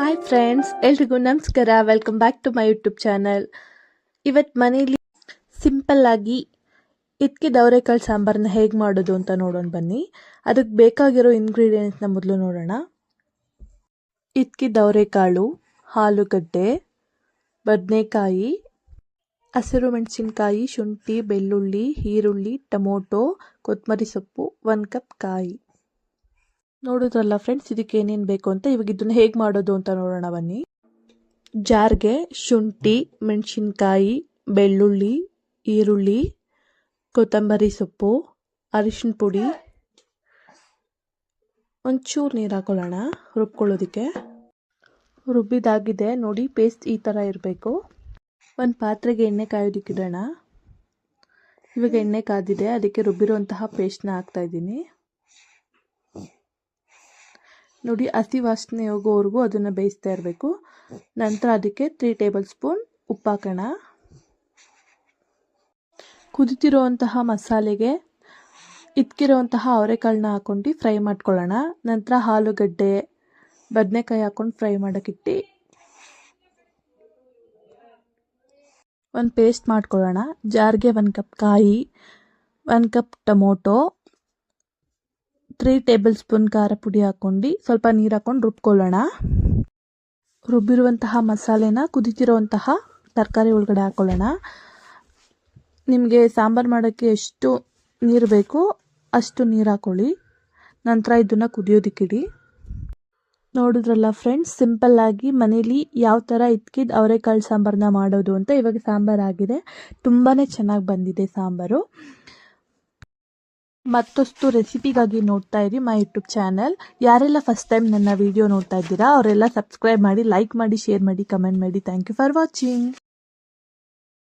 Hi friends ಎಲ್ರಿಗೂ ನಮಸ್ಕಾರ. Welcome back to my YouTube channel ಇವತ್ತು ಮನೇಲಿ ಸಿಂಪಲ್ ಆಗಿ ದವರೆಕಾಳು ಸಾಂಬಾರನ್ನ ಹೇಗೆ ಮಾಡೋದು ಅಂತ ನೋಡೋಣ ಬನ್ನಿ. ಅದಕ್ಕೆ ಬೇಕಾಗಿರೋ ಇಂಗ್ರೀಡಿಯೆಂಟ್ಸ್ನ ಮೊದಲು ನೋಡೋಣ. ಇದಕ್ಕೆ ದವರೆಕಾಳು ಆಲೂಗಡ್ಡೆ, ಬದನೆಕಾಯಿ, ಹಸಿರು ಮೆಣಸಿನ್ಕಾಯಿ, ಶುಂಠಿ, ಬೆಳ್ಳುಳ್ಳಿ, ಈರುಳ್ಳಿ, ಟೊಮೊಟೊ ಕೊತ್ತಂಬರಿ ಸೊಪ್ಪು, ಒಂದು ಕಪ್ ಕಾಯಿ. ನೋಡಿದ್ರಲ್ಲ ಫ್ರೆಂಡ್ಸ್ ಇದಕ್ಕೆ ಏನೇನು ಬೇಕು ಅಂತ? ಇವಾಗ ಇದನ್ನ ಹೇಗೆ ಮಾಡೋದು ಅಂತ ನೋಡೋಣ ಬನ್ನಿ. ಜಾರ್ಗೆ ಶುಂಠಿ, ಮೆಣಸಿನ್ಕಾಯಿ, ಬೆಳ್ಳುಳ್ಳಿ, ಈರುಳ್ಳಿ, ಕೊತ್ತಂಬರಿ ಸೊಪ್ಪು ಅರಿಶಿನ ಪುಡಿ. ಒಂಚೂರು ನೀರು ಹಾಕೊಳ್ಳೋಣ, ರುಬ್ಕೊಳ್ಳೋದಕ್ಕೆ. ರುಬ್ಬಿದಾಗಿದೆ, ನೋಡಿ ಪೇಸ್ಟ್ ಈ ಥರ ಇರಬೇಕು. ಒಂದು ಪಾತ್ರೆಗೆ ಎಣ್ಣೆ ಕಾಯೋದಕ್ಕಿಡೋಣ. ಇವಾಗ ಎಣ್ಣೆ ಕಾದಿದೆ, ಅದಕ್ಕೆ ರುಬ್ಬಿರುವಂತಹ ಪೇಸ್ಟ್ನ ಹಾಕ್ತಾ ಇದ್ದೀನಿ. ನೋಡಿ ಹಸಿ ವಾಸನೆ ಹೋಗೋವರೆಗೂ ಅದನ್ನು ಬೇಯಿಸ್ತಾ ಇರಬೇಕು. ನಂತರ ಅದಕ್ಕೆ ತ್ರೀ ಟೇಬಲ್ ಸ್ಪೂನ್ ಉಪ್ಪು ಹಾಕೋಣ ಕುದಿತಿರುವಂತಹ ಮಸಾಲೆಗೆ ಇದ್ಕಿರುವಂತಹ ಅವರೆಕಾಳನ್ನ ಹಾಕೊಂಡು ಫ್ರೈ ಮಾಡ್ಕೊಳ್ಳೋಣ. ನಂತರ ಆಲೂಗಡ್ಡೆ, ಬದನೆಕಾಯಿ ಹಾಕೊಂಡು ಫ್ರೈ ಮಾಡೋಕ್ಕಿಟ್ಟು ಒಂದು ಪೇಸ್ಟ್ ಮಾಡ್ಕೊಳ್ಳೋಣ. ಜಾರ್ಗೆ ಒಂದು ಕಪ್ ಕಾಯಿ, ಒಂದು cup tomato three tablespoon ಖಾರ ಪುಡಿ ಹಾಕ್ಕೊಂಡು ಸ್ವಲ್ಪ ನೀರು ಹಾಕೊಂಡು ರುಬ್ಕೊಳ್ಳೋಣ. ರುಬ್ಬಿರುವಂತಹ ಮಸಾಲೆನ ಕುದಿತಿರುವಂತಹ ತರಕಾರಿ ಒಳಗಡೆ ಹಾಕ್ಕೊಳ್ಳೋಣ ನಿಮಗೆ ಸಾಂಬಾರು ಮಾಡೋಕ್ಕೆ ಎಷ್ಟು ನೀರು ಬೇಕೋ ಅಷ್ಟು ನೀರು ಹಾಕ್ಕೊಳ್ಳಿ ನಂತರ ಇದನ್ನು ಕುದಿಯೋದಕ್ಕಿಡಿ. ನೋಡಿದ್ರಲ್ಲ ಫ್ರೆಂಡ್ಸ್ ಸಿಂಪಲ್ಲಾಗಿ ಮನೇಲಿ ಯಾವ ಥರ ಇದ್ಕಿದ್ದು ಅವರೆಕಾಳು ಸಾಂಬಾರನ್ನ ಮಾಡೋದು ಅಂತ ಇವಾಗ ಸಾಂಬಾರು ಆಗಿದೆ. ತುಂಬಾ ಚೆನ್ನಾಗಿ ಬಂದಿದೆ ಸಾಂಬಾರು. ಮತ್ತಷ್ಟು ರೆಸಿಪಿಗಾಗಿ ನೋಡ್ತಾ ಇರಿ ಮೈ ಯೂಟ್ಯೂಬ್ ಚಾನಲ್. ಯಾರೆಲ್ಲ ಫಸ್ಟ್ ಟೈಮ್ ನನ್ನ ವಿಡಿಯೋ ನೋಡ್ತಾ ಇದ್ದೀರಾ, ಅವರೆಲ್ಲ ಸಬ್ಸ್ಕ್ರೈಬ್ ಮಾಡಿ ಲೈಕ್ ಮಾಡಿ ಶೇರ್ ಮಾಡಿ ಕಮೆಂಟ್ ಮಾಡಿ. Thank you for watching